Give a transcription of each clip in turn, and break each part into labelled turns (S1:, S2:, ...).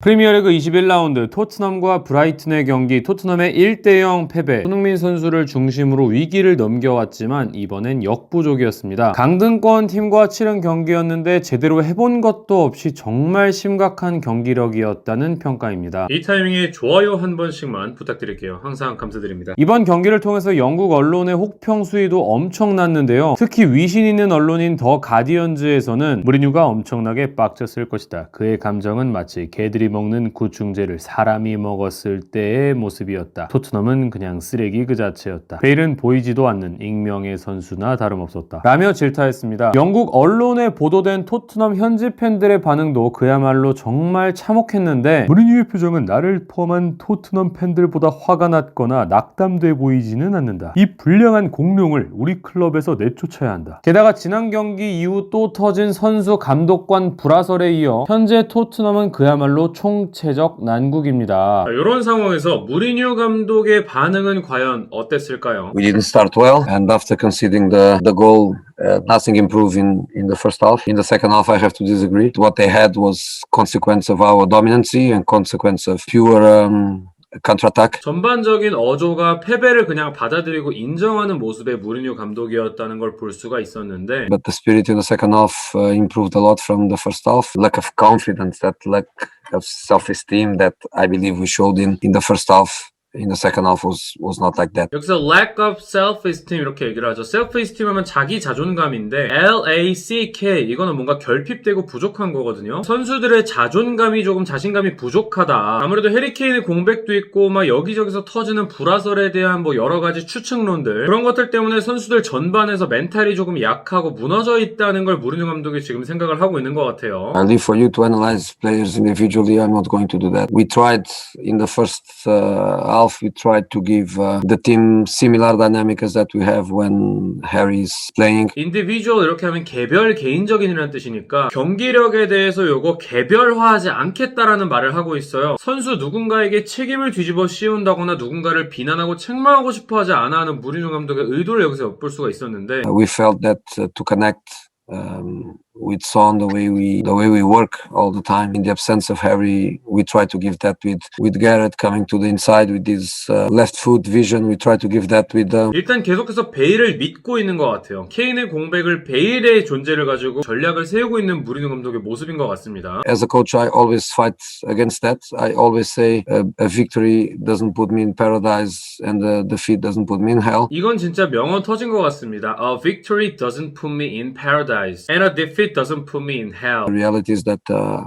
S1: 프리미어리그 21라운드 토트넘과 브라이튼의 경기 토트넘의 1대0 패배 손흥민 선수를 중심으로 위기를 넘겨왔지만 이번엔 역부족이었습니다. 강등권 팀과 치른 경기였는데 제대로 해본 것도 없이 정말 심각한 경기력이었다는 평가입니다.
S2: 이 타이밍에 좋아요 한 번씩만 부탁드릴게요. 항상 감사드립니다.
S1: 이번 경기를 통해서 영국 언론의 혹평 수위도 엄청났는데요. 특히 위신 있는 언론인 더 가디언즈에서는 무리뉴가 엄청나게 빡쳤을 것이다. 그의 감정은 마치 개들이 먹는 구충제를 사람이 먹었을 때의 모습이었다. 토트넘은 그냥 쓰레기 그 자체였다. 베일은 보이지도 않는 익명의 선수나 다름없었다. 라며 질타했습니다. 영국 언론에 보도된 토트넘 현지 팬들의 반응도 그야말로 정말 참혹했는데 무리뉴의 표정은 나를 포함한 토트넘 팬들보다 화가 났거나 낙담돼 보이지는 않는다. 이 불량한 공룡을 우리 클럽에서 내쫓아야 한다. 게다가 지난 경기 이후 또 터진 선수 감독관 불화설에 이어 현재 토트넘은 그야말로 총체적 난국입니다.
S2: 이런 상황에서 무리뉴 감독의 반응은 과연 어땠을까요?
S3: We didn't start well, and after conceding the the goal, uh, nothing improved in in the first half. In the second half, I have to disagree. What they had was consequence of our dominancy and consequence of pure um, counter-attack.
S2: 전반적인 어조가 패배를 그냥 받아들이고 인정하는 모습의 무리뉴 감독이었다는 걸 볼 수가 있었는데
S3: But the spirit in the second half uh, improved a lot from the first half. Lack of confidence, that lack of self-esteem that I believe we showed in in the first half. In the second half was was not like that.
S2: 여기서 lack of self-esteem 이렇게 얘기를 하죠. self-esteem 하면 자기 자존감인데 L-A-C-K 이거는 뭔가 결핍되고 부족한 거거든요. 선수들의 자존감이 조금 자신감이 부족하다. 아무래도 해리케인의 공백도 있고 막 여기저기서 터지는 불화설에 대한 뭐 여러 가지 추측론들 그런 것들 때문에 선수들 전반에서 멘탈이 조금 약하고 무너져 있다는 걸 무리뉴 감독이 지금 생각을 하고 있는 것 같아요.
S3: I leave for you to analyze players individually. I'm not going to do that. We tried in the first uh, half. We tried to give uh, the team similar dynamic as that we have when Harry is playing.
S2: 인디비주얼 이렇게 하면 개별 개인적인이라는 뜻이니까 경기력에 대해서 요거 개별화하지 않겠다라는 말을 하고 있어요. 선수 누군가에게 책임을 뒤집어 씌운다거나 누군가를 비난하고 책망하고 싶어 하지 않아 하는 무리뉴 감독의 의도를 여기서 엿볼 수가 있었는데
S3: Uh, we felt that uh, to connect um, with Son, the way we the way we work all the time. In the absence of Harry, we try to give that with with Garrett coming to the inside with his uh, left foot vision. We try to give that with uh,
S2: 일단 계속해서 베일을 믿고 있는 것 같아요. 케인의 공백을 베일의 존재를 가지고 전략을 세우고 있는 무리뉴 감독의 모습인 것 같습니다.
S3: As a coach, I always fight against that. I always say uh, a victory doesn't put me in paradise and a defeat doesn't put me in hell.
S2: 이건 진짜 명언 터진 것 같습니다. A victory doesn't put me in paradise and a defeat doesn't put me in hell.
S3: The reality is that uh,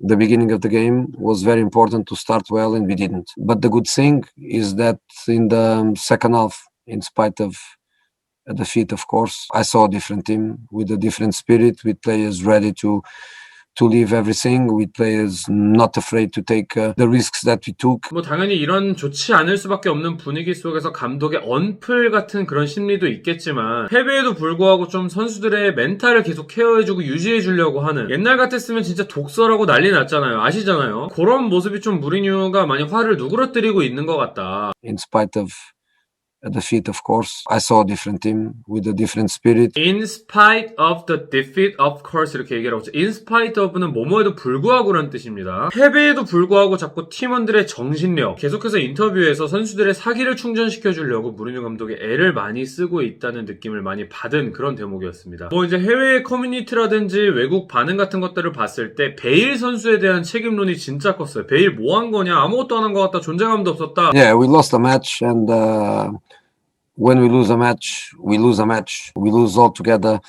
S3: the beginning of the game was very important to start well, and we didn't. But the good thing is that in the um, second half, in spite of a defeat, of course, I saw a different team with a different spirit, with players ready to to leave everything, with players not afraid to take uh, the risks that we took.
S2: 뭐 당연히 이런 좋지 않을 수밖에 없는 분위기 속에서 감독의 언플 같은 그런 심리도 있겠지만 패배에도 불구하고 좀 선수들의 멘탈을 계속 케어해주고 유지해주려고 하는 옛날 같았으면 진짜 독설하고 난리 났잖아요. 아시잖아요. 그런 모습이 좀 무리뉴가 많이 화를 누그러뜨리고 있는 것 같다.
S3: In spite of a defeat, of course, I saw a different team with a different spirit.
S2: In spite of the defeat of course 이렇게 얘기를 하고 있죠. In spite of는 뭐뭐에도 불구하고라는 뜻입니다. 패배에도 불구하고 자꾸 팀원들의 정신력 계속해서 인터뷰에서 선수들의 사기를 충전시켜 주려고 무리뉴 감독이 애를 많이 쓰고 있다는 느낌을 많이 받은 그런 대목이었습니다. 뭐 이제 해외 커뮤니티라든지 외국 반응 같은 것들을 봤을 때 베일 선수에 대한 책임론이 진짜 컸어요. 베일 뭐 한 거냐? 아무것도 안 한 것 같다. 존재감도 없었다.
S3: Yeah, we lost a match, and uh, when we lose a match, we lose a match. We lose all together.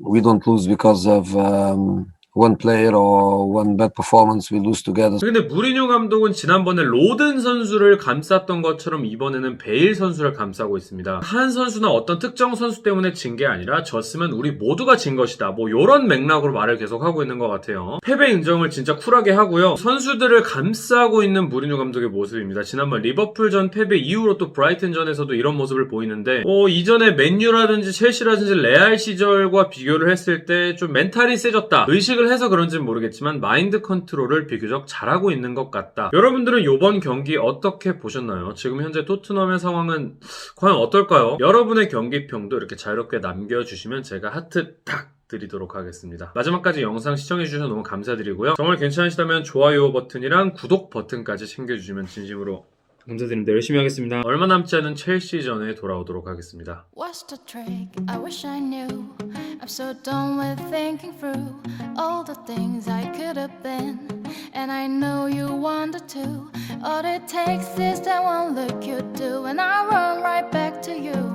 S3: We don't lose because of um, one player or one bad performance. We lose together.
S2: 근데 무리뉴 감독은 지난번에 로든 선수를 감쌌던 것처럼 이번에는 베일 선수를 감싸고 있습니다. 한 선수나 어떤 특정 선수 때문에 진 게 아니라 졌으면 우리 모두가 진 것이다. 뭐 이런 맥락으로 말을 계속 하고 있는 것 같아요. 패배 인정을 진짜 쿨하게 하고요. 선수들을 감싸고 있는 무리뉴 감독의 모습입니다. 지난번 리버풀전 패배 이후로 또 브라이튼전에서도 이런 모습을 보이는데 어, 이전에 맨유라든지 첼시라든지 레알 시절과 비교를 했을 때 좀 멘탈이 세졌다. 의식 을 해서 그런지는 모르겠지만 마인드 컨트롤을 비교적 잘하고 있는 것 같다. 여러분들은 이번 경기 어떻게 보셨나요? 지금 현재 토트넘의 상황은 과연 어떨까요? 여러분의 경기평도 이렇게 자유롭게 남겨주시면 제가 하트 탁 드리도록 하겠습니다. 마지막까지 영상 시청해주셔서 너무 감사드리고요. 정말 괜찮으시다면 좋아요 버튼이랑 구독 버튼까지 챙겨주시면 진심으로 감사드립니다. 열심히 하겠습니다. 얼마 남지 않은 첼시전에 돌아오도록 하겠습니다.
S4: What's the trick? I wish I knew. I'm so done with thinking through all the things I could have been. And I know you wanted to. All it takes is that one look you do, and I run right back to you.